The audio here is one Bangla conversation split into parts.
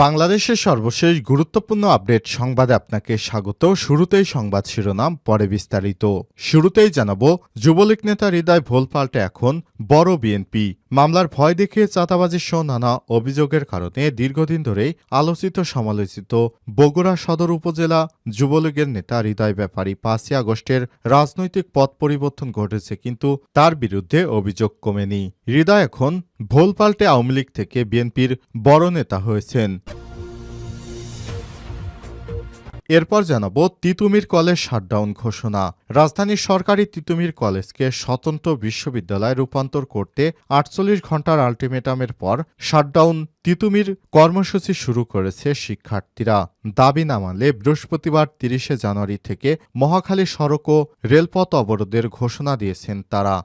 বাংলাদেশের সর্বশেষ গুরুত্বপূর্ণ আপডেট সংবাদে আপনাকে স্বাগত। শুরুতেই সংবাদ শিরোনাম, পরে বিস্তারিত। শুরুতেই জানাব, যুবলীগ নেতা হৃদয় ভোল পাল্টে এখন বড় বিএনপি। মামলার ভয় দেখিয়ে চাঁদাবাজি সহ নানা অভিযোগের কারণে দীর্ঘদিন ধরেই আলোচিত সমালোচিত বগুড়া সদর উপজেলা যুবলীগের নেতা হৃদয় ব্যাপারী পাঁচই আগস্টের রাজনৈতিক পথ পরিবর্তন ঘটেছে কিন্তু তার বিরুদ্ধে অভিযোগ কমেনি। হৃদয় এখন ভোল পাল্টে আওয়ামী লীগ থেকে বিএনপির বড় নেতা হয়েছেন। এরপর জানাব তিতুমির কলেজ শাটডাউন ঘোষণা। রাজধানীর সরকারি তিতুমির কলেজকে স্বতন্ত্র বিশ্ববিদ্যালয়ে রূপান্তর করতে আটচল্লিশ ঘণ্টার আলটিমেটামের পর শাটডাউন তিতুমির কর্মসূচি শুরু করেছে শিক্ষার্থীরা। দাবি না মানলে বৃহস্পতিবার তিরিশে জানুয়ারি থেকে মহাখালী সড়ক ও রেলপথ অবরোধের ঘোষণা দিয়েছেন তারা।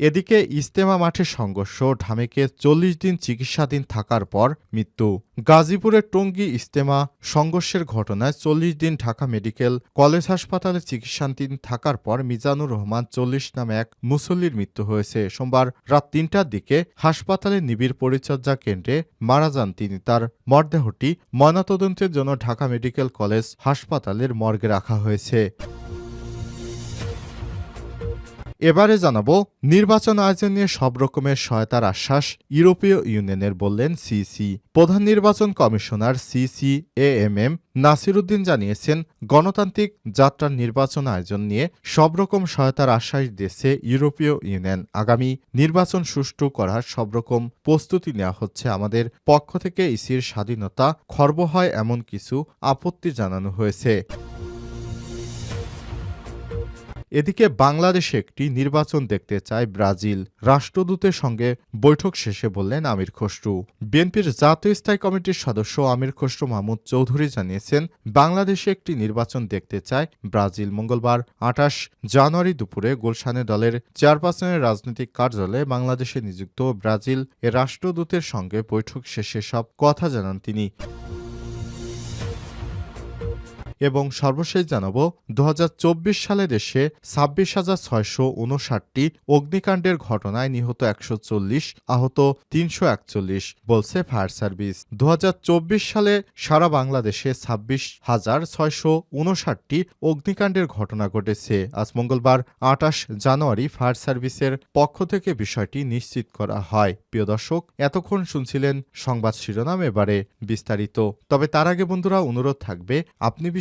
এদিকে ইস্তেমা মাঠে সংঘর্ষ, ঢামেকে চল্লিশ দিন চিকিৎসাধীন থাকার পর মৃত্যু। গাজীপুরের টঙ্গী ইস্তেমা সংঘর্ষের ঘটনায় চল্লিশ দিন ঢাকা মেডিকেল কলেজ হাসপাতালে চিকিৎসাধীন থাকার পর মিজানুর রহমান চল্লিশ নামে এক মুসল্লির মৃত্যু হয়েছে। সোমবার রাত তিনটার দিকে হাসপাতালে নিবিড় পরিচর্যা কেন্দ্রে মারা যান তিনি। তার মরদেহটি ময়নাতদন্তের জন্য ঢাকা মেডিকেল কলেজ হাসপাতালের মর্গে রাখা হয়েছে। এবারে জানাব, নির্বাচন আয়োজন নিয়ে সব রকমের সহায়তার আশ্বাস ইউরোপীয় ইউনিয়নের বললেন সিসি। প্রধান নির্বাচন commissioner CEC A M M Nasiruddin জানিয়েছেন, গণতান্ত্রিক যাত্রার নির্বাচন আয়োজন নিয়ে সব রকম সহায়তার আশ্বাস দিয়েছে ইউরোপীয় ইউনিয়ন। আগামী নির্বাচন সুষ্ঠু করার সব রকম প্রস্তুতি নেওয়া হচ্ছে আমাদের পক্ষ থেকে, ইসির স্বাধীনতা খর্ব হয় এমন কিছু আপত্তি জানানো হয়েছে। এদিকে বাংলাদেশে একটি নির্বাচন দেখতে চায় ব্রাজিল। রাষ্ট্রদূতের সঙ্গে বৈঠক শেষে বললেন আমির খসরু। বিএনপির জাতীয় স্থায়ী কমিটির সদস্য আমির খসরু মাহমুদ চৌধুরী জানিয়েছেন, বাংলাদেশে একটি নির্বাচন দেখতে চায় ব্রাজিল মঙ্গলবার আঠাশ জানুয়ারি দুপুরে গুলশানে দলের চেয়ারপারসনের রাজনৈতিক কার্যালয়ে বাংলাদেশে নিযুক্ত ব্রাজিল এর রাষ্ট্রদূতের সঙ্গে বৈঠক শেষে সব কথা জানান তিনি। এবং সর্বশেষ জানাব দু হাজার চব্বিশ সালে দেশে ছাব্বিশ হাজার ছয়শো উনষাটটি অগ্নিকাণ্ডের ঘটনায় নিহত একশো চল্লিশ, আহত তিনশো একচল্লিশ, বলছে ফায়ার সার্ভিস। দু হাজার চব্বিশ সালে সারা বাংলাদেশে ছাব্বিশ হাজার ছয়শো উনষাটটি অগ্নিকাণ্ডের ঘটনা ঘটেছে। আজ মঙ্গলবার আটাশ জানুয়ারি ফায়ার সার্ভিসের পক্ষ থেকে বিষয়টি নিশ্চিত করা হয়। প্রিয় দর্শক, এতক্ষণ শুনছিলেন সংবাদ শিরোনাম এবারে বিস্তারিত। তবে তার আগে বন্ধুরা, অনুরোধ থাকবে, আপনি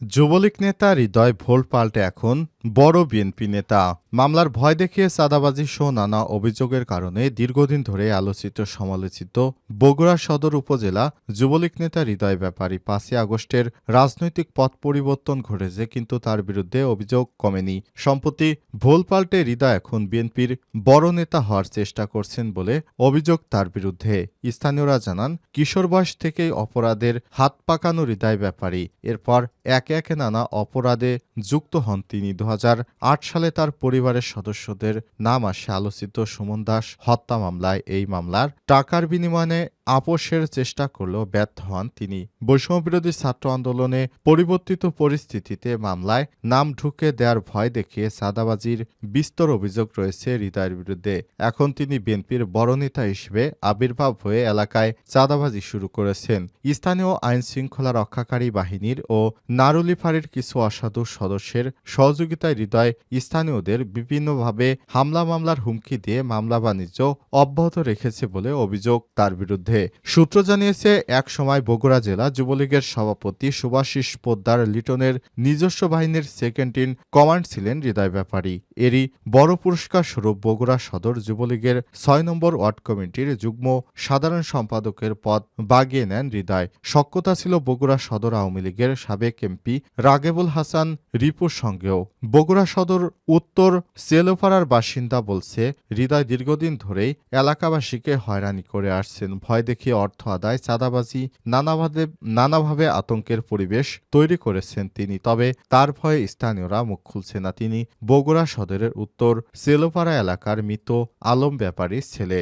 যুবলীগ নেতা হৃদয় ভোল পাল্টে এখন বড় বিএনপি নেতা। মামলার ভয় দেখিয়ে চাঁদাবাজি সহ নানা অভিযোগের কারণে দীর্ঘদিন ধরে আলোচিত সমালোচিত বগুড়া সদর উপজেলা যুবলীগ নেতা হৃদয় ব্যাপারী পাঁচই আগস্টের রাজনৈতিক পথ পরিবর্তন ঘটেছে কিন্তু তার বিরুদ্ধে অভিযোগ কমেনি। সম্প্রতি ভোল পাল্টে হৃদয় এখন বিএনপির বড় নেতা হওয়ার চেষ্টা করছেন বলে অভিযোগ তার বিরুদ্ধে। স্থানীয়রা জানান, কিশোর বয়স থেকেই অপরাধের হাত পাকানো হৃদয় ব্যাপারী। এরপর একে একে নানা অপরাধে যুক্ত হন তিনি। দু হাজার আট সালে তার পরিবারের সদস্যদের নাম আসে আলোচিত সুমন দাস হত্যা মামলায়। এই মামলার টাকার বিনিময়ে আপোষের চেষ্টা করলেও ব্যর্থ হন তিনি। বৈষম্যবিরোধী ছাত্র আন্দোলনে পরিবর্তিত পরিস্থিতিতে মামলায় নাম ঢুকে দেওয়ার ভয় দেখিয়ে সাদাবাজির বিস্তর অভিযোগ রয়েছে হৃদয়ের বিরুদ্ধে। এখন তিনি বিএনপির বড় নেতা হিসেবে আবির্ভাব হয়ে এলাকায় চাঁদাবাজি শুরু করেছেন। স্থানীয় আইন শৃঙ্খলা রক্ষাকারী বাহিনীর ও নারুলি ফাঁড়ির কিছু অসাধু সদস্যের সহযোগিতায় হৃদয় স্থানীয়দের বিভিন্নভাবে হামলা মামলার হুমকি দিয়ে মামলা বাণিজ্য অব্যাহত রেখেছে বলে অভিযোগ। তার বিরুদ্ধে বিরুদ্ধে সূত্র জানিয়েছে, এক সময় বগুড়া জেলা যুবলীগের সভাপতি সুভাষিস পোদ্দার লিটনের নিজস্ব বাহিনীর সেকেন্ড ইন কমান্ড ছিলেন হৃদয় ব্যাপারী। এরই বড় পুরস্কার স্বরূপ বগুড়া সদর যুবলীগের ছয় নম্বর ওয়ার্ড কমিটির যুগ্ম সাধারণ সম্পাদকের পদ বাগিয়ে নেন হৃদয়। সক্যতা ছিল বগুড়া সদর আওয়ামী লীগের সাবেক এমপি রাগেবুল হাসান রিপুর সঙ্গেও। বগুড়া সদর উত্তর সেলোপাড়ার বাসিন্দা বলছে, হৃদয় দীর্ঘদিন ধরেই এলাকাবাসীকে হয়রানি করে আসছেন। ভয় দেখিয়ে অর্থ আদায়, চাঁদাবাজি, নানাভাবে নানাভাবে আতঙ্কের পরিবেশ তৈরি করেছেন তিনি। তবে তার ভয়ে স্থানীয়রা মুখ খুলছে না। তিনি বগুড়া সদরের উত্তর সেলোপাড়া এলাকার মৃত আলম ব্যাপারীর ছেলে।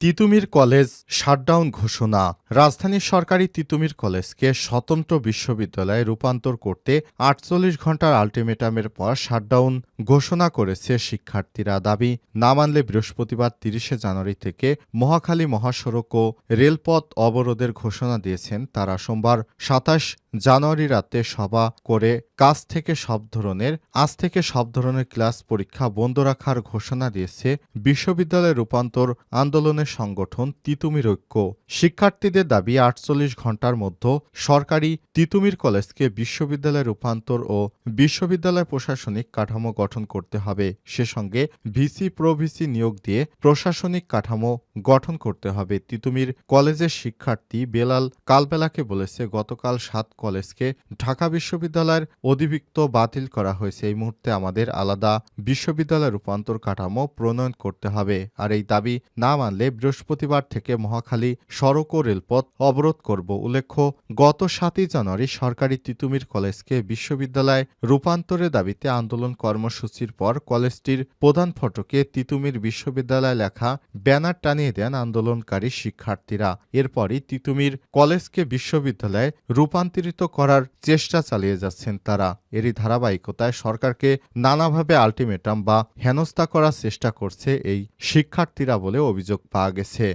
তিতুমির কলেজ শাটডাউন ঘোষণা। রাজধানীর সরকারি তিতুমির কলেজকে স্বতন্ত্র বিশ্ববিদ্যালয়ে রূপান্তর করতে আটচল্লিশ ঘণ্টার আলটিমেটামের পর শাটডাউন ঘোষণা করেছে শিক্ষার্থীরা। দাবি, না মানলে বৃহস্পতিবার তিরিশে জানুয়ারি থেকে মহাখালী মহাসড়ক ও রেলপথ অবরোধের ঘোষণা দিয়েছেন তারা। সোমবার সাতাশ জানুয়ারি রাতে সভা করে কাজ থেকে সব ধরনের, আজ থেকে সব ধরনের ক্লাস পরীক্ষা বন্ধ রাখার ঘোষণা দিয়েছে বিশ্ববিদ্যালয় রূপান্তর আন্দোলনের সংগঠন তিতুমির ঐক্য। শিক্ষার্থীদের দাবি, আটচল্লিশ ঘণ্টার মধ্যে সরকারি তিতুমির কলেজকে বিশ্ববিদ্যালয় রূপান্তর ও বিশ্ববিদ্যালয় প্রশাসনিক কাঠামো গঠন করতে হবে। সে সঙ্গে ভিসি প্রভিসি নিয়োগ দিয়ে প্রশাসনিক কাঠামো গঠন করতে হবে। তিতুমির কলেজের শিক্ষার্থী বেলাল কালবেলাকে বলেছে, গতকাল সাত কলেজকে ঢাকা বিশ্ববিদ্যালয়ের অধিভুক্ত বাতিল করা হয়েছে। এই মুহূর্তে আমাদের আলাদা বিশ্ববিদ্যালয় রূপান্তর কাঠামো প্রণয়ন করতে হবে। আর এই দাবি না মানলে বৃহস্পতিবার থেকে মহাখালী সড়ক ও রেলপথ অবরোধ করব উল্লেখ্য, গত সাতই জানুয়ারি সরকারি তিতুমির কলেজকে বিশ্ববিদ্যালয় রূপান্তরের দাবিতে আন্দোলন কর্মসূচির পর কলেজটির প্রধান ফটকে তিতুমির বিশ্ববিদ্যালয় লেখা ব্যানার টানিয়ে দেন আন্দোলনকারী শিক্ষার্থীরা। এরপরই তিতুমির কলেজকে বিশ্ববিদ্যালয়ে রূপান্তরিত করার চেষ্টা চালিয়ে যাচ্ছেন তারা। এরই ধারাবাহিকতায় সরকারকে নানাভাবে আলটিমেটাম বা হেনস্থা করার চেষ্টা করছে এই শিক্ষার্থীরা বলে অভিযোগ পাওয়া গেছে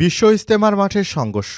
বিশ্ব ইস্তেমার মাঠের সংঘর্ষ,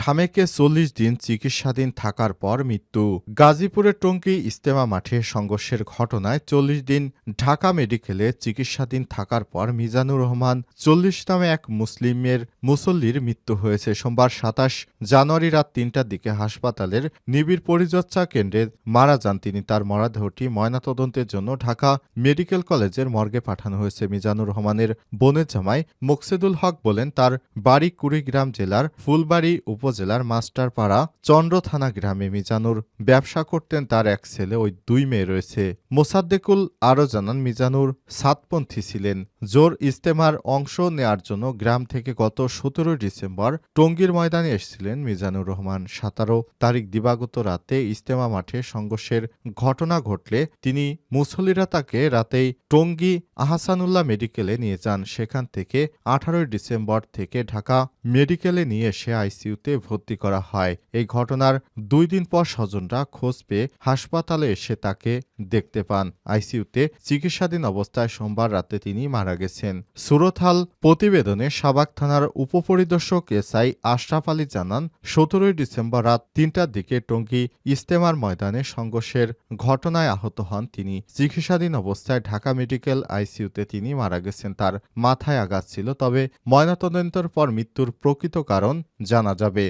ঢামেকে চল্লিশ দিন চিকিৎসাধীন থাকার পর মৃত্যু। গাজীপুরের টঙ্কি ইস্তেমা মাঠে সংঘর্ষের ঘটনায় চল্লিশ দিন ঢাকা মেডিকেলে চিকিৎসাধীন থাকার পর মিজানুর রহমান চল্লিশ নামে এক মুসলিমের মুসল্লির মৃত্যু হয়েছে সোমবার সাতাশ জানুয়ারি রাত তিনটার দিকে হাসপাতালের নিবিড় পরিচর্যা কেন্দ্রে মারা যান তিনি। তার মরাদেহটি ময়নাতদন্তের জন্য ঢাকা মেডিকেল কলেজের মর্গে পাঠানো হয়েছে। মিজানুর রহমানের বোনের জামাই মোকসেদুল হক বলেন, তার বাড়ি কুড়িগ্রাম জেলার ফুলবাড়ি উপজেলার মাস্টারপাড়া চন্দ্র থানা গ্রামে মিজানুর ব্যবসা করতেন তার এক ছেলে ওই দুই মেয়ে রয়েছে। মোসাদ্দেকুল আরও জানান, মিজানুর সাতপন্থী ছিলেন। জোর ইস্তেমার অংশ নেয়ার জন্য গ্রাম থেকে গত সতেরোই ডিসেম্বর টঙ্গীর ময়দানে এসেছিলেন মিজানুর রহমান। সাতারো তারিখ দিবাগত রাতে ইস্তেমা মাঠে সংঘর্ষের ঘটনা ঘটলে তিনি মুসল্লিরা তাকে রাতেই টঙ্গী আহসানুল্লাহ মেডিকেলে নিয়ে যান। সেখান থেকে আঠারোই ডিসেম্বর থেকে ঢাকা মেডিকেলে নিয়ে এসে আইসিইউতে ভর্তি করা হয়। এই ঘটনার দুই দিন পর স্বজনরা খোঁজ পেয়ে হাসপাতালে এসে তাকে দেখতে পান। আইসিইউতে চিকিৎসাধীন অবস্থায় সোমবার রাতে তিনি মারা গেছেন। সুরথাল প্রতিবেদনে সাবাক থানার উপপরিদর্শক এসআই আশরাফ আলী জানান, সতেরোই ডিসেম্বর রাত তিনটার দিকে টঙ্গী ইস্তেমার ময়দানে সংঘর্ষের ঘটনায় আহত হন তিনি। চিকিৎসাধীন অবস্থায় ঢাকা মেডিকেল আইসিইউতে তিনি মারা গেছেন, তার মাথায় আঘাত ছিল। তবে ময়নাতদন্তের পর মৃত্যুর প্রকৃত কারণ জানা যাবে।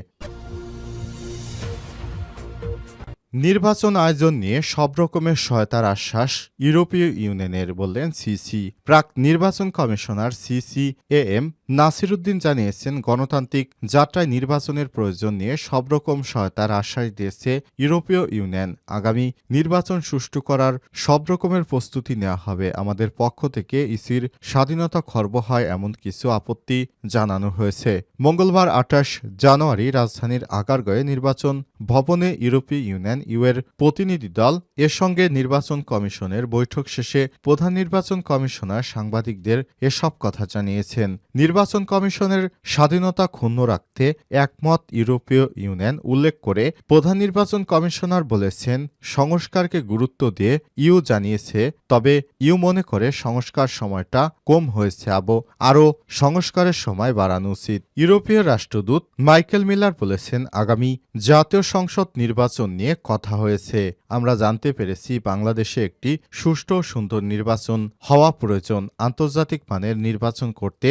নির্বাচন আয়োজন নিয়ে সব রকমের সহায়তার আশ্বাস ইউরোপীয় ইউনিয়নের বললেন সিসি। প্রাক নির্বাচন commissioner CEC A M Nasiruddin জানিয়েছেন, গণতান্ত্রিক যাত্রায় নির্বাচনের প্রয়োজন নিয়ে সব রকম সহায়তার আশ্বাস দিয়েছে ইউরোপীয় ইউনিয়ন। আগামী নির্বাচন সুষ্ঠু করার সব রকমের প্রস্তুতি নেওয়া হবে। আমাদের পক্ষ থেকে ইসির স্বাধীনতা খর্ব হয় এমন কিছু আপত্তি জানানো হয়েছে। মঙ্গলবার আঠাশ জানুয়ারি রাজধানীর আগারগয়ে নির্বাচন ভবনে ইউরোপীয় ইউনিয়ন ইউএর প্রতিনিধি দল, এর সঙ্গে নির্বাচন কমিশনের বৈঠক শেষে প্রধান নির্বাচন কমিশনার সাংবাদিকদের এসব কথা জানিয়েছেন। নির্বাচন কমিশনের স্বাধীনতা ক্ষুণ্ণ রাখতে একমত ইউরোপীয় ইউনিয়ন উল্লেখ করে প্রধান নির্বাচন কমিশনার বলেছেন, সংস্কারকে গুরুত্ব দিয়ে ইউ জানিয়েছে, তবে ইউ মনে করে সংস্কার সময়টা কম হয়েছে আবো। আরও, সংস্কারের সময় বাড়ানো উচিত। ইউরোপীয় রাষ্ট্রদূত মাইকেল মিলার বলেছেন, আগামী জাতীয় সংসদ নির্বাচন নিয়ে কথা হয়েছে। আমরা জানতে পেরেছি, বাংলাদেশে একটি সুষ্ঠু সুন্দর নির্বাচন হওয়া প্রয়োজন। আন্তর্জাতিক মানের নির্বাচন করতে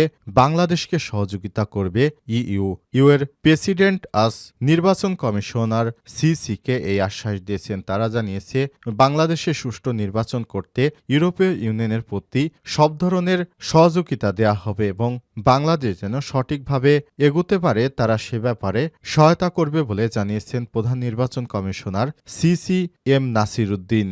বাংলাদেশকে সহযোগিতা করবে ইইউ। ইউ এর প্রেসিডেন্ট আস নির্বাচন কমিশনার সিসিকে এই আশ্বাস দিয়েছেন। তারা জানিয়েছে, বাংলাদেশে সুষ্ঠু নির্বাচন করতে ইউরোপীয় ইউনিয়নের প্রতি সব ধরনের সহযোগিতা দেয়া হবে এবং বাংলাদেশ যেন সঠিকভাবে এগোতে পারে, তারা সে ব্যাপারে সহায়তা করবে বলে জানিয়েছেন প্রধান নির্বাচন commissioner CEC M Nasir Uddin